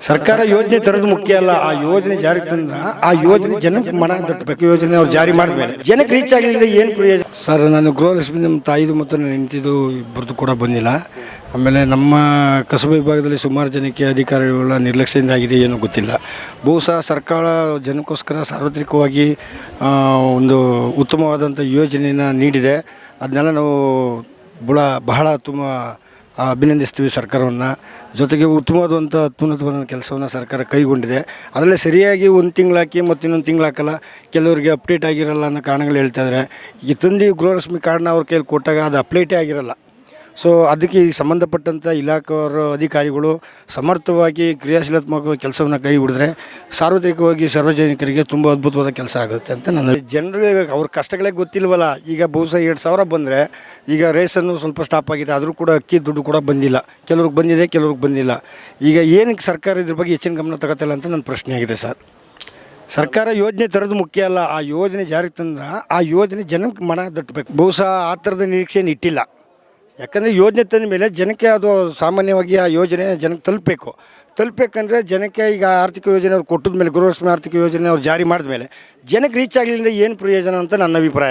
ಸರ್ಕಾರ ಯೋಜನೆ ತರೋದು ಮುಖ್ಯ ಅಲ್ಲ. ಆ ಯೋಜನೆ ಜಾರಿ ತಂದ, ಆ ಯೋಜನೆ ಜನಕ್ಕೆ ಮನ ತಟ್ಟಬೇಕು ಯೋಜನೆ ಅವ್ರು ಜಾರಿ ಮಾಡಿದ್ಮೇಲೆ ಜನಕ್ಕೆ ರೀಚ್ ಆಗಲಿಲ್ಲ ಏನು ಪ್ರಯೋಜನ? ಸರ್, ನಾನು ಗೃಹಲಕ್ಷ್ಮಿ ನಮ್ಮ ತಾಯಿದು ಮತ್ತು ನನ್ನ ಹೆಂಡತಿದು ಇಬ್ಬರದು ಕೂಡ ಬಂದಿಲ್ಲ. ಆಮೇಲೆ ನಮ್ಮ ಕಸಬಾ ವಿಭಾಗದಲ್ಲಿ ಸುಮಾರು ಜನಕ್ಕೆ ಅಧಿಕಾರಿಗಳ ನಿರ್ಲಕ್ಷ್ಯದಿಂದ ಆಗಿದೆ ಏನೂ ಗೊತ್ತಿಲ್ಲ. ಬಹುಶಃ ಸರ್ಕಾರ ಜನಕ್ಕೋಸ್ಕರ ಸಾರ್ವತ್ರಿಕವಾಗಿ ಒಂದು ಉತ್ತಮವಾದಂಥ ಯೋಜನೆಯನ್ನು ನೀಡಿದೆ. ಅದನ್ನೆಲ್ಲ ನಾವು ಬುಳ ಬಹಳ ತುಂಬ ಅಭಿನಂದಿಸ್ತೀವಿ ಸರ್ಕಾರವನ್ನು. ಜೊತೆಗೆ ಉತ್ತಮವಾದಂಥ ಅತ್ಯುನ್ನತವಾದ ಕೆಲಸವನ್ನು ಸರ್ಕಾರ ಕೈಗೊಂಡಿದೆ. ಅದರಲ್ಲಿ ಸರಿಯಾಗಿ ಒಂದು ತಿಂಗಳು ಹಾಕಿ ಮತ್ತು ಇನ್ನೊಂದು ತಿಂಗಳು ಹಾಕಲ್ಲ. ಕೆಲವರಿಗೆ ಅಪ್ಡೇಟ್ ಆಗಿರಲ್ಲ ಅನ್ನೋ ಕಾರಣಗಳು ಹೇಳ್ತಾ ಇದ್ದಾರೆ ಈ ತಂದು ಗೃಹಲಕ್ಷ್ಮಿ ಕಾರ್ಡ್ನ ಅವ್ರ ಕೈಯಲ್ಲಿ ಕೊಟ್ಟಾಗ ಅದು ಅಪ್ಡೇಟೇ ಆಗಿರಲ್ಲ. ಸೊ ಅದಕ್ಕೆ ಈ ಸಂಬಂಧಪಟ್ಟಂಥ ಇಲಾಖೆಯವರ, ಅಧಿಕಾರಿಗಳು ಸಮರ್ಥವಾಗಿ ಕ್ರಿಯಾಶೀಲಾತ್ಮಕ ಕೆಲಸವನ್ನು ಕೈ ಹಿಡಿದ್ರೆ ಸಾರ್ವತ್ರಿಕವಾಗಿ ಸಾರ್ವಜನಿಕರಿಗೆ ತುಂಬ ಅದ್ಭುತವಾದ ಕೆಲಸ ಆಗುತ್ತೆ ಅಂತ ನನ್ನ ಜನರಿಗೆ ಅವ್ರ ಕಷ್ಟಗಳೇ ಗೊತ್ತಿಲ್ವಲ್ಲ, ಈಗ ಬಹುಶಃ ಎರಡು ಸಾವಿರ ಬಂದರೆ ಈಗ ರೇಸನ್ನು ಸ್ವಲ್ಪ ಸ್ಟಾಪ್ ಆಗಿದೆ ಆದರೂ ಕೂಡ ಅಕ್ಕಿ ದುಡ್ಡು ಕೂಡ ಬಂದಿಲ್ಲ. ಕೆಲವ್ರಿಗೆ ಬಂದಿದೆ, ಕೆಲವ್ರಿಗೆ ಬಂದಿಲ್ಲ. ಈಗ ಏನಕ್ಕೆ ಸರ್ಕಾರ ಇದ್ರ ಬಗ್ಗೆ ಹೆಚ್ಚಿನ ಗಮನ ತಗೋತಿಲ್ಲ ಅಂತ ನನ್ನ ಪ್ರಶ್ನೆ ಆಗಿದೆ ಸರ್. ಸರ್ಕಾರ ಯೋಜನೆ ತರೋದು ಮುಖ್ಯ ಅಲ್ಲ, ಆ ಯೋಜನೆ ಜಾರಿಗೆ ತಂದ್ರೆ ಆ ಯೋಜನೆ ಜನಕ್ಕೆ ಮನ ದಟ್ಟಬೇಕು ಬಹುಶಃ ಆ ಥರದ ನಿರೀಕ್ಷೆಯನ್ನು ಇಟ್ಟಿಲ್ಲ. ಯಾಕಂದರೆ ಯೋಜನೆ ತಂದ ಮೇಲೆ ಜನಕ್ಕೆ ಅದು ಸಾಮಾನ್ಯವಾಗಿ ಆ ಯೋಜನೆ ಜನಕ್ಕೆ ತಲುಪಬೇಕು. ತಲುಪಬೇಕಂದ್ರೆ ಜನಕ್ಕೆ ಈಗ ಆರ್ಥಿಕ ಯೋಜನೆ ಅವ್ರು ಕೊಟ್ಟಿದ ಮೇಲೆ ಗೃಹಲಕ್ಷ್ಮಿ ಆರ್ಥಿಕ ಯೋಜನೆ ಅವ್ರು ಜಾರಿ ಮಾಡಿದ ಮೇಲೆ ಜನಕ್ಕೆ ರೀಚ್ ಆಗಲಿಲ್ಲ ಏನು ಪ್ರಯೋಜನ ಅಂತ ನನ್ನ ಅಭಿಪ್ರಾಯ.